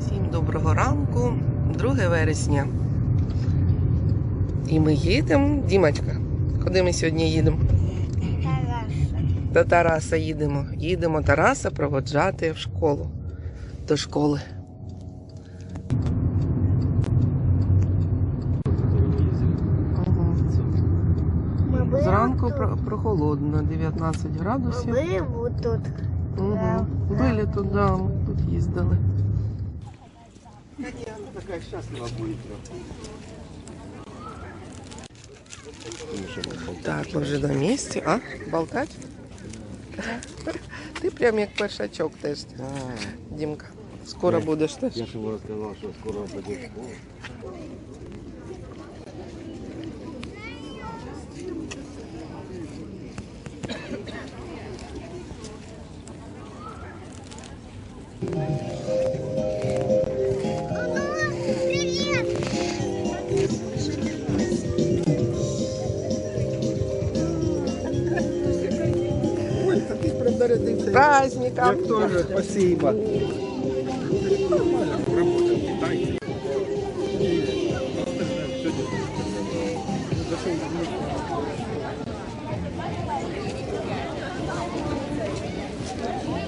Всім доброго ранку, 2 вересня. І ми їдемо. Дімочка, куди ми сьогодні їдемо? До Тараса їдемо. Їдемо Тараса проводжати в школу. До школи. Мы Зранку были про- прохолодно, 19 тут. градусів. Мы были вот тут. Угу. Да. Були тут, да, ми тут їздили. такая счастлива будет. Так, ми вже на місці. А? Болтать? Ти прям як першачок теж, Дімка. Скоро Ні. будеш теж. Я же ему рассказал, что скоро он Праздником! Я тоже, спасибо.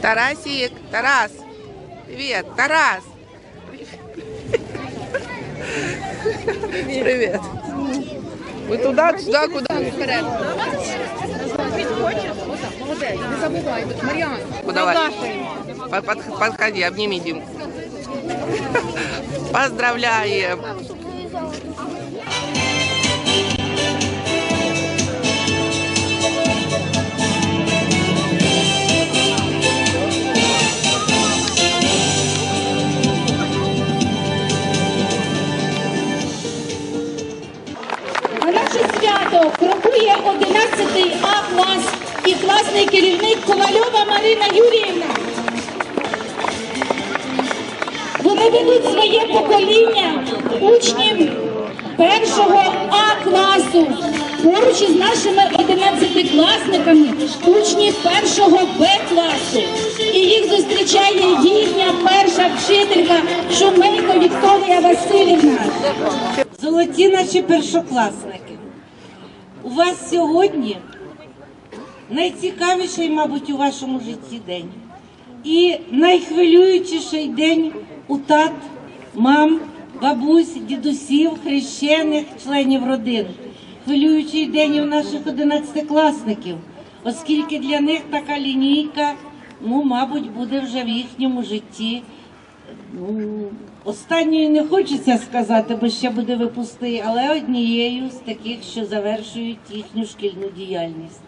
Тарасик, Тарас! Привет, Тарас! Привет! Ви туди, туди, куди? Вперед. Не забувай, Мар'ян. Давай. Под- под- Подходи, обними Димку. Поздравляем! На наше свято крокує 11 А клас і класний керівник Ковальова Марина Юріївна. Вони ведуть своє покоління учнів першого А класу. Поруч із нашими 11-класниками учні першого Б класу. І їх зустрічає їхня перша вчителька Шумейко Вікторія Васильівна. Золоті наші першокласники. У вас сьогодні найцікавіший, мабуть, у вашому житті день. І найхвилюючіший день у тат, мам, бабусь, дідусів, хрещених, членів родин. Хвилюючий день у наших одинадцятикласників, оскільки для них така лінійка, ну, мабуть, буде вже в їхньому житті Ну, останньої не хочеться сказати, бо ще буде випускний, але однією з таких, що завершують їхню шкільну діяльність.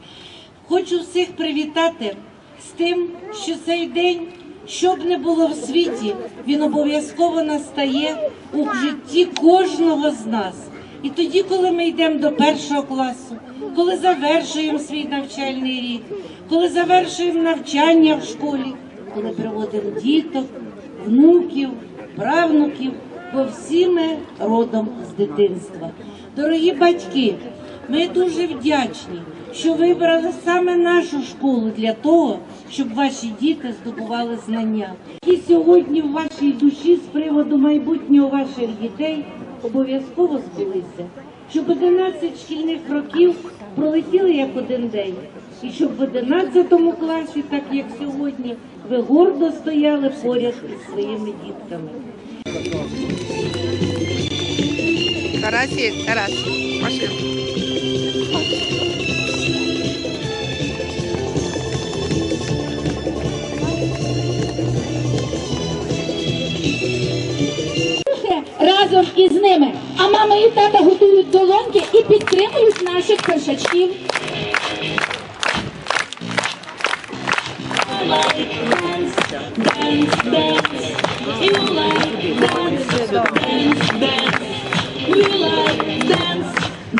Хочу всіх привітати з тим, що цей день, що б не було в світі, він обов'язково настає у житті кожного з нас. І тоді, коли ми йдемо до першого класу, коли завершуємо свій навчальний рік, коли завершуємо навчання в школі, коли приводимо діток, внуків, правнуків, бо всі ми родом з дитинства. Дорогі батьки, ми дуже вдячні, що вибрали саме нашу школу для того, щоб ваші діти здобували знання. І сьогодні в вашій душі з приводу майбутнього ваших дітей обов'язково збулися, щоб 11 шкільних років пролетіли як один день. І щоб в 11 класі, так як сьогодні, ви гордо стояли поряд із своїми дітками. Тарасик, Тарас, машин. Разом із ними. А мама і тата готують долоньки і підтримують наших першачків.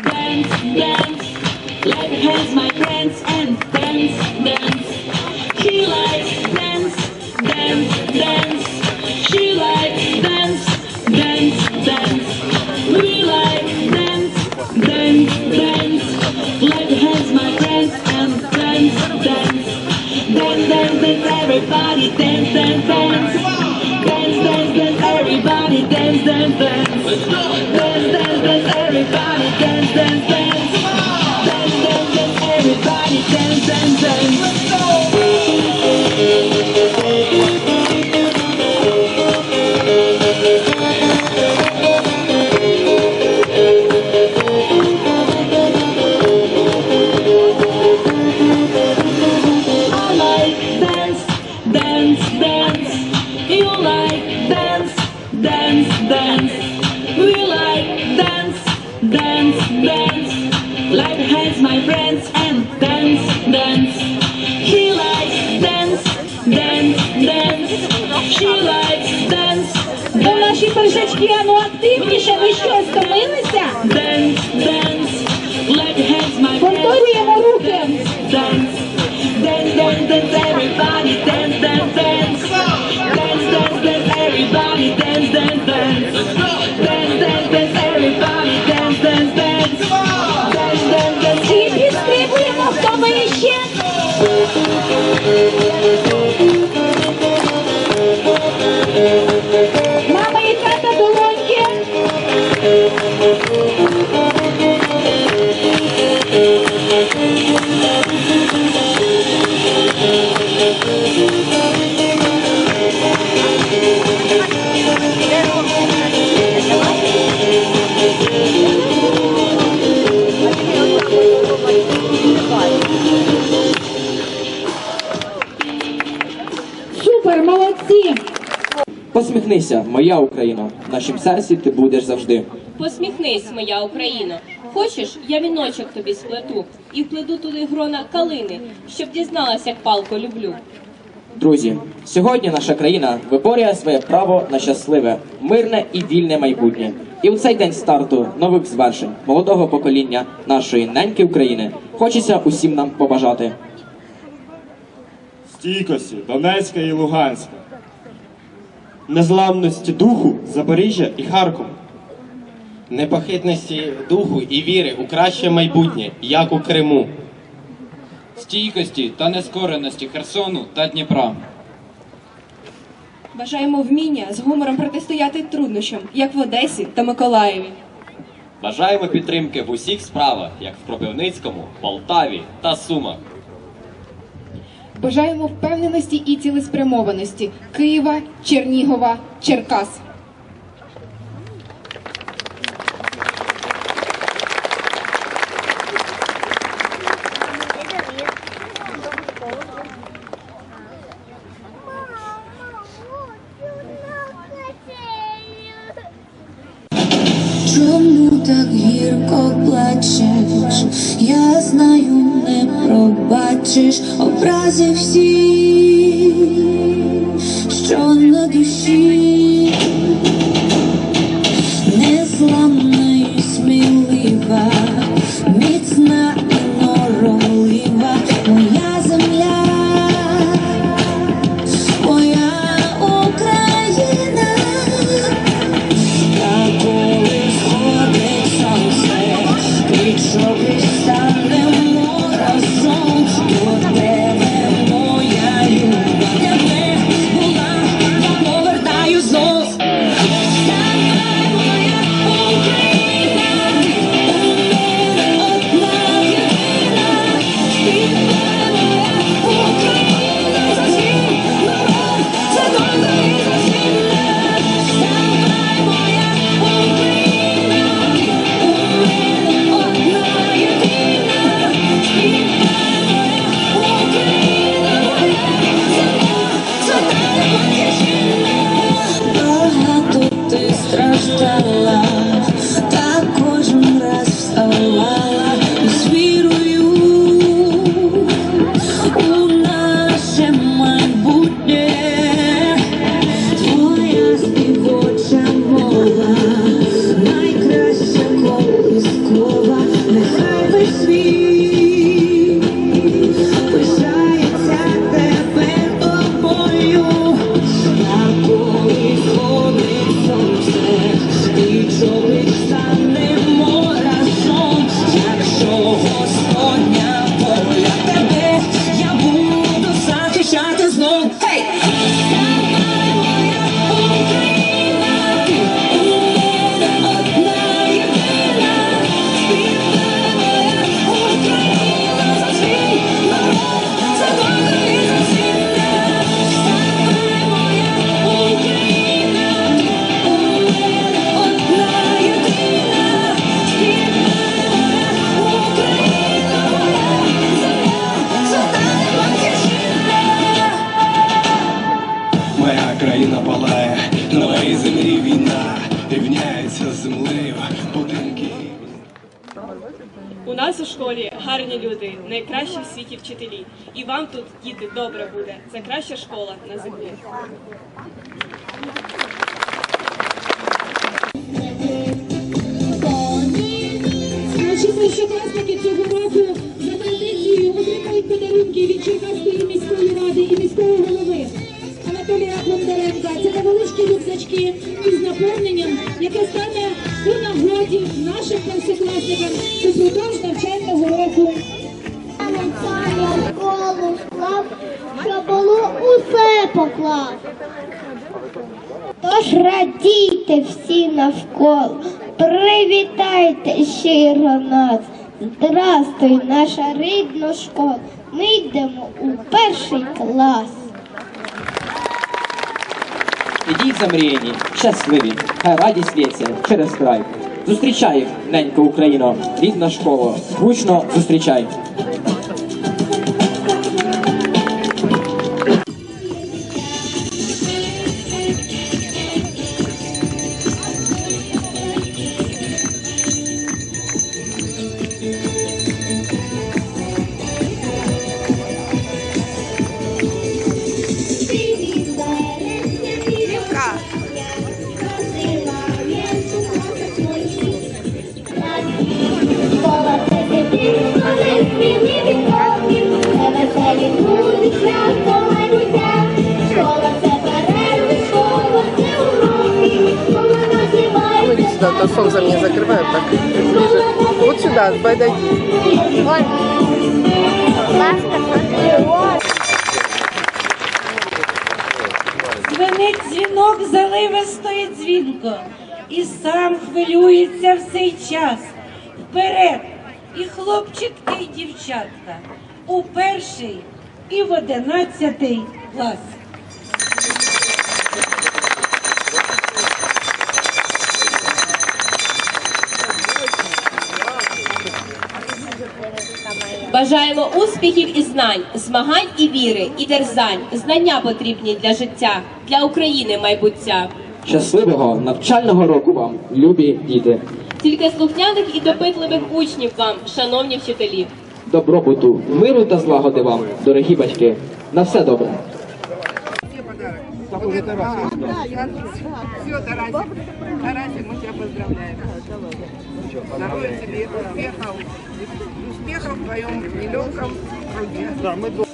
Dance, dance, like Hands, my friends, and dance, dance. Everybody dance, dance, dance. Dance, dance, dance. Everybody dance, dance, dance. Dance, dance, dance. Everybody dance, dance, dance. Ну, а ну активніше, ви що, стомилися? Посміхнися, моя Україна, в нашім серці ти будеш завжди. Посміхнись, моя Україна. Хочеш, я віночок тобі сплету і вплету туди грона калини, щоб дізналась, як палко люблю. Друзі, сьогодні наша країна виборює своє право на щасливе, мирне і вільне майбутнє. І у цей день старту нових звершень молодого покоління нашої неньки України хочеться усім нам побажати. стійкості Донецька і Луганська, незламності духу Запоріжжя і Харкова. непохитності духу і віри у краще майбутнє, як у Криму. стійкості та нескореності Херсону та Дніпра. Бажаємо вміння з гумором протистояти труднощам, як в Одесі та Миколаєві. Бажаємо підтримки в усіх справах, як в Кропивницькому, Полтаві та Сумах. Бажаємо впевненості і цілеспрямованості Києва, Чернігова, Черкас. Чому так гірко пробачиш образи всі, найкращі в світі вчителі. І вам тут, діти, добре буде. Це краща школа на землі. Наші першокласники цього року за традицією отримують подарунки від Черкаської міської ради і міського голови Анатолія Бондаренка. Це невеличкі рюкзачки із наповненням, яке стане у нагоді нашим першокласникам упродовж навчального року. Усе поклав. Тож радійте всі навколо, привітайте щиро нас. Здрастуй, наша рідна школа. Ми йдемо у перший клас. Ідіть замріяні, щасливі, хай радість лється через край. Зустрічай їх, ненька Україно, рідна школа, гучно зустрічай. Ну, иди сюда, а солнце мне закрывают так ближе. Вот сюда, подойди. Звенить дзвінок заливистої дзвінко, і сам хвилюється в цей час. Вперед, і хлопчики, і дівчатка, у перший і в одинадцятий клас. Бажаємо успіхів і знань, змагань і віри, і дерзань. Знання потрібні для життя, для України майбуття. Щасливого навчального року вам, любі діти, Тільки слухняних і допитливих учнів вам, шановні вчителі. добробуту, миру та злагоди вам, дорогі батьки. На все добре. Все, Тарасик. Тарасик, мы тебя поздравляем. Здоровья тебе, успехов. Успехов в твоем нелегком труде.